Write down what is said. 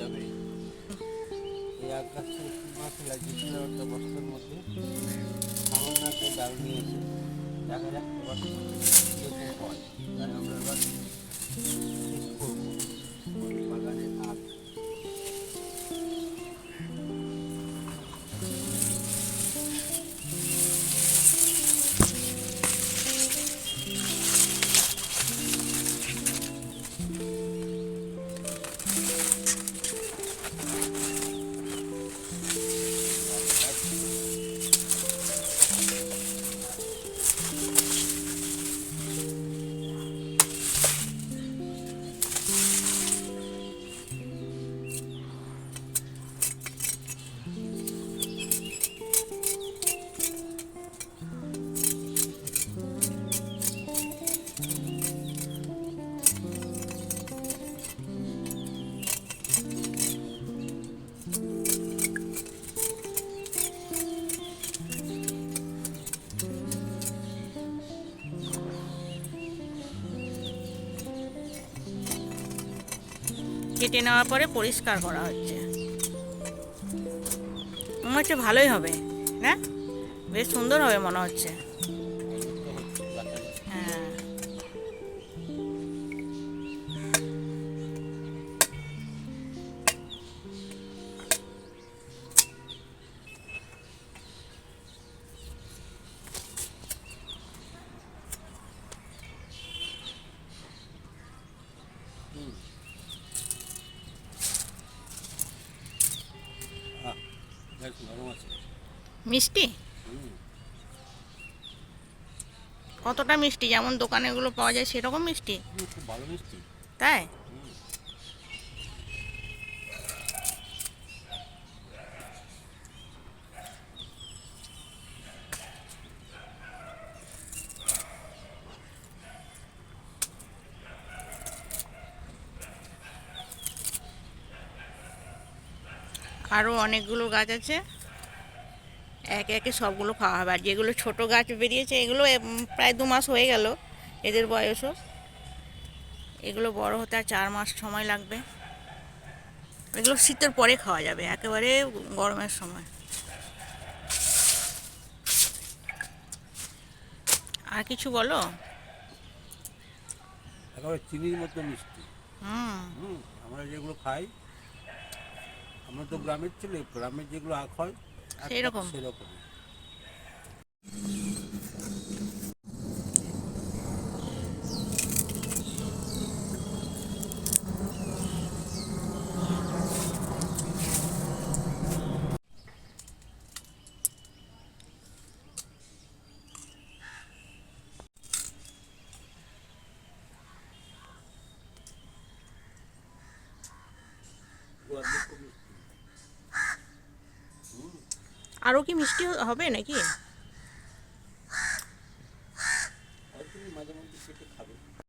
যাবে এই আগ গাছটা মাছ লাগিয়েছিল একটা বস্তার মধ্যে সামান্য একটা ডাল নিয়েছে। দেখা যাক এবার আমরা এবার কেটে নেওয়ার পরে পরিষ্কার করা হচ্ছে। মনে হচ্ছে ভালোই হবে, না? বেশ সুন্দর হবে মনে হচ্ছে। হ্যাঁ। মিষ্টি? কতটা মিষ্টি? যেমন দোকানে গুলো পাওয়া যায় সেরকম মিষ্টি? ভালো মিষ্টি। তাই? আরও অনেকগুলো গাছ আছে। একে একে সবগুলো খাওয়া হবে। আর যেগুলো ছোট গাছ বেরিয়েছে এগুলো প্রায় দু মাস হয়ে গেল এদের বয়সও। এগুলো বড় হতে আর চার মাস সময় লাগবে। এগুলো শীতের পরে খাওয়া যাবে একেবারে গরমের সময়। আর কিছু বলো? একেবারে চিনির মতো মিষ্টি। হুম। হুম আমরা যেগুলো খাই আমরা তো গ্রামের ছেলে গ্রামে যেগুলো আখ হয় সেরকম। সেরকম আরও কি মিষ্টি হবে নাকি মাঝে মধ্যে খাবে